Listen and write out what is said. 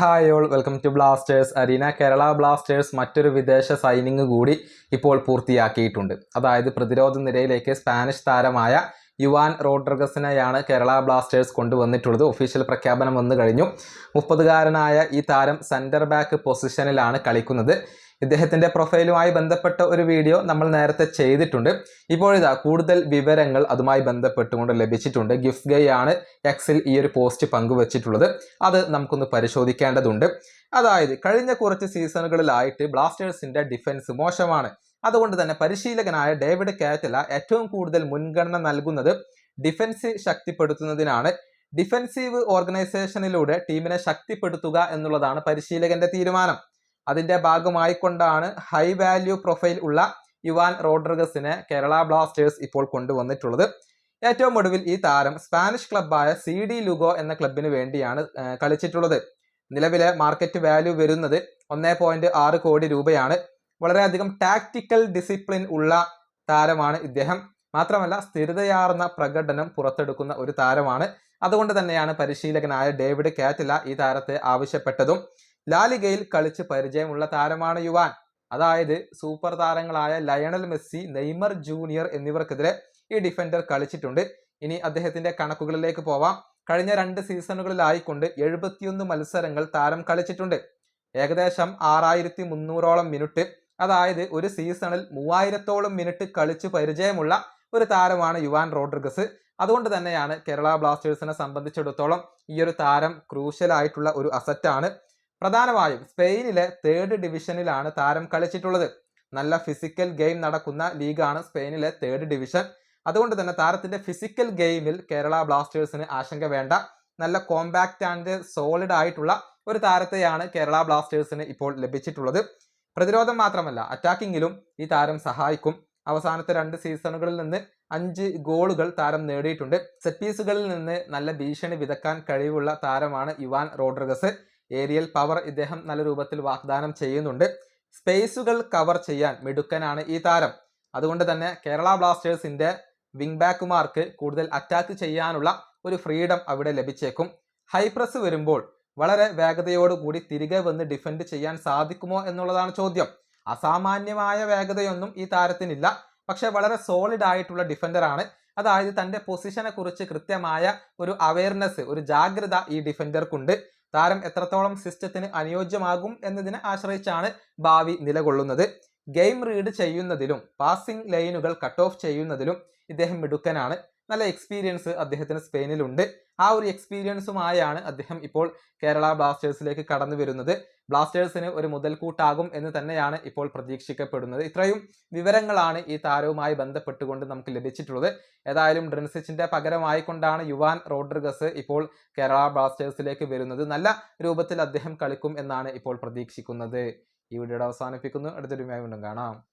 Hi all welcome to Blasters arena Kerala Blasters മറ്റൊരു വിദേശ signing കൂടി ഇപ്പോൾ പൂർത്തിയാക്കിയിട്ടുണ്ട്. അതായത് പ്രതിരോധ നിരയിലേക്ക് സ്പാനിഷ് താരമായ യുവാൻ റോഡ്രിഗസിനെയാണ് കേരള ബ്ലാസ്റ്റേഴ്സ് കൊണ്ടുവന്നിട്ടുള്ളത്. ഒഫീഷ്യൽ പ്രഖ്യാപനം വന്നു കഴിഞ്ഞു. മുപ്പതുകാരനായ ഈ താരം സെന്റർ ബാക്ക് പൊസിഷനിലാണ് കളിക്കുന്നത്. ഇദ്ദേഹത്തിന്റെ പ്രൊഫൈലുമായി ബന്ധപ്പെട്ട ഒരു വീഡിയോ നമ്മൾ നേരത്തെ ചെയ്തിട്ടുണ്ട്. ഇപ്പോഴിതാ കൂടുതൽ വിവരങ്ങൾ അതുമായി ബന്ധപ്പെട്ടുകൊണ്ട് ലഭിച്ചിട്ടുണ്ട്. ഗിഫ്റ്റ് ഗൈ ആണ് എക്സിൽ ഈ ഒരു പോസ്റ്റ് പങ്കുവച്ചിട്ടുള്ളത്. അത് നമുക്കൊന്ന് പരിശോധിക്കേണ്ടതുണ്ട്. അതായത് കഴിഞ്ഞ കുറച്ച് സീസണുകളിലായിട്ട് ബ്ലാസ്റ്റേഴ്സിന്റെ ഡിഫൻസ് മോശമാണ്. അതുകൊണ്ട് തന്നെ പരിശീലകനായ ഡേവിഡ് കാറ്റല ഏറ്റവും കൂടുതൽ മുൻഗണന നൽകുന്നത് ഡിഫൻസ് ശക്തിപ്പെടുത്തുന്നതിനാണ്. ഡിഫൻസീവ് ഓർഗനൈസേഷനിലൂടെ ടീമിനെ ശക്തിപ്പെടുത്തുക എന്നുള്ളതാണ് പരിശീലകന്റെ തീരുമാനം. അതിന്റെ ഭാഗമായിക്കൊണ്ടാണ് ഹൈ വാല്യൂ പ്രൊഫൈൽ ഉള്ള യുവാൻ റോഡ്രിഗസിനെ കേരള ബ്ലാസ്റ്റേഴ്സ് ഇപ്പോൾ കൊണ്ടുവന്നിട്ടുള്ളത്. ഏറ്റവും ഒടുവിൽ ഈ താരം സ്പാനിഷ് ക്ലബ്ബായ സി ഡി ലുഗോ എന്ന ക്ലബിന് വേണ്ടിയാണ് കളിച്ചിട്ടുള്ളത്. നിലവിലെ മാർക്കറ്റ് വാല്യൂ വരുന്നത് ഒന്നേ പോയിന്റ് ആറ് കോടി രൂപയാണ്. വളരെയധികം ടാക്ടിക്കൽ ഡിസിപ്ലിൻ ഉള്ള താരമാണ് ഇദ്ദേഹം. മാത്രമല്ല സ്ഥിരതയാർന്ന പ്രകടനം പുറത്തെടുക്കുന്ന ഒരു താരമാണ്. അതുകൊണ്ട് തന്നെയാണ് പരിശീലകനായ ഡേവിഡ് കാറ്റില ഈ താരത്തെ ആവശ്യപ്പെട്ടതും. ലാലിഗയിൽ കളിച്ച് പരിചയമുള്ള താരമാണ് യുവാൻ. അതായത് സൂപ്പർ താരങ്ങളായ ലയണൽ മെസ്സി നെയ്മർ ജൂനിയർ എന്നിവർക്കെതിരെ ഈ ഡിഫൻഡർ കളിച്ചിട്ടുണ്ട്. ഇനി അദ്ദേഹത്തിന്റെ കണക്കുകളിലേക്ക് പോവാം. കഴിഞ്ഞ രണ്ട് സീസണുകളിലായിക്കൊണ്ട് എഴുപത്തിയൊന്ന് മത്സരങ്ങൾ താരം കളിച്ചിട്ടുണ്ട്. ഏകദേശം ആറായിരത്തി മുന്നൂറോളം മിനിറ്റ് അതായത് ഒരു സീസണിൽ മൂവായിരത്തോളം മിനിറ്റ് കളിച്ച് പരിചയമുള്ള ഒരു താരമാണ് യുവാൻ റോഡ്രിഗസ്. അതുകൊണ്ട് തന്നെയാണ് കേരള ബ്ലാസ്റ്റേഴ്സിനെ സംബന്ധിച്ചിടത്തോളം ഈ ഒരു താരം ക്രൂഷ്യലായിട്ടുള്ള ഒരു അസറ്റാണ് പ്രധാനമായും സ്പെയിനിലെ തേർഡ് ഡിവിഷനിലാണ് താരം കളിച്ചിട്ടുള്ളത്. നല്ല ഫിസിക്കൽ ഗെയിം നടക്കുന്ന ലീഗാണ് സ്പെയിനിലെ തേർഡ് ഡിവിഷൻ അതുകൊണ്ട് തന്നെ താരത്തിന്റെ ഫിസിക്കൽ ഗെയിമിൽ കേരള ബ്ലാസ്റ്റേഴ്സിന് ആശങ്ക വേണ്ട. നല്ല കോമ്പാക്റ്റ് ആൻഡ് സോളിഡ് ആയിട്ടുള്ള ഒരു താരത്തെയാണ് കേരള ബ്ലാസ്റ്റേഴ്സിന് ഇപ്പോൾ ലഭിച്ചിട്ടുള്ളത്. പ്രതിരോധം മാത്രമല്ല അറ്റാക്കിങ്ങിലും ഈ താരം സഹായിക്കും. അവസാനത്തെ രണ്ട് സീസണുകളിൽ നിന്ന് അഞ്ച് ഗോളുകൾ താരം നേടിയിട്ടുണ്ട്. സെറ്റ് പീസുകളിൽ നിന്ന് നല്ല ഭീഷണി വിതക്കാൻ കഴിവുള്ള താരമാണ് ഇവാൻ റോഡ്രിഗസ്. ഏരിയൽ പവർ ഇദ്ദേഹം നല്ല രൂപത്തിൽ വാഗ്ദാനം ചെയ്യുന്നുണ്ട്. സ്പേസുകൾ കവർ ചെയ്യാൻ മിടുക്കനാണ് ഈ താരം. അതുകൊണ്ട് തന്നെ കേരള ബ്ലാസ്റ്റേഴ്സിന്റെ വിങ് ബാക്കുമാർക്ക് കൂടുതൽ അറ്റാക്ക് ചെയ്യാനുള്ള ഒരു ഫ്രീഡം അവിടെ ലഭിച്ചേക്കും. ഹൈ പ്രസ് വരുമ്പോൾ വളരെ വേഗതയോടുകൂടി തിരികെ വന്ന് ഡിഫെൻഡ് ചെയ്യാൻ സാധിക്കുമോ എന്നുള്ളതാണ് ചോദ്യം. അസാമാന്യമായ വേഗതയൊന്നും ഈ താരത്തിനില്ല. പക്ഷെ വളരെ സോളിഡ് ആയിട്ടുള്ള ഡിഫൻഡർ ആണ്. അതായത് തന്റെ പൊസിഷനെ കുറിച്ച് കൃത്യമായ ഒരു അവയർനെസ് ഒരു ജാഗ്രത ഈ ഡിഫൻഡർക്കുണ്ട് താരം എത്രത്തോളം സിസ്റ്റത്തിന് അനുയോജ്യമാകും എന്നതിനെ ആശ്രയിച്ചാണ് ഭാവി നിലകൊള്ളുന്നത്. ഗെയിം റീഡ് ചെയ്യുന്നതിലും പാസിംഗ് ലൈനുകൾ കട്ട് ഓഫ് ചെയ്യുന്നതിലും ഇദ്ദേഹം മിടുക്കനാണ്. നല്ല എക്സ്പീരിയൻസ് അദ്ദേഹത്തിന് സ്പെയിനിലുണ്ട്. ആ ഒരു എക്സ്പീരിയൻസുമായാണ് അദ്ദേഹം ഇപ്പോൾ കേരള ബ്ലാസ്റ്റേഴ്സിലേക്ക് കടന്നു വരുന്നത്. ബ്ലാസ്റ്റേഴ്സിന് ഒരു മുതൽക്കൂട്ടാകും എന്ന് തന്നെയാണ് ഇപ്പോൾ പ്രതീക്ഷിക്കപ്പെടുന്നത്. ഇത്രയും വിവരങ്ങളാണ് ഈ താരവുമായി ബന്ധപ്പെട്ടുകൊണ്ട് നമുക്ക് ലഭിച്ചിട്ടുള്ളത്. ഏതായാലും ഡ്രിൻസിച്ചിന്റെ പകരമായിക്കൊണ്ടാണ് യുവാൻ റോഡ്രിഗസ് ഇപ്പോൾ കേരള ബ്ലാസ്റ്റേഴ്സിലേക്ക് വരുന്നത്. നല്ല രൂപത്തിൽ അദ്ദേഹം കളിക്കും എന്നാണ് ഇപ്പോൾ പ്രതീക്ഷിക്കുന്നത്. ഈ വീഡിയോയുടെ അവസാനിപ്പിക്കുന്നു. അടുത്തൊരുമയായി വീണ്ടും കാണാം.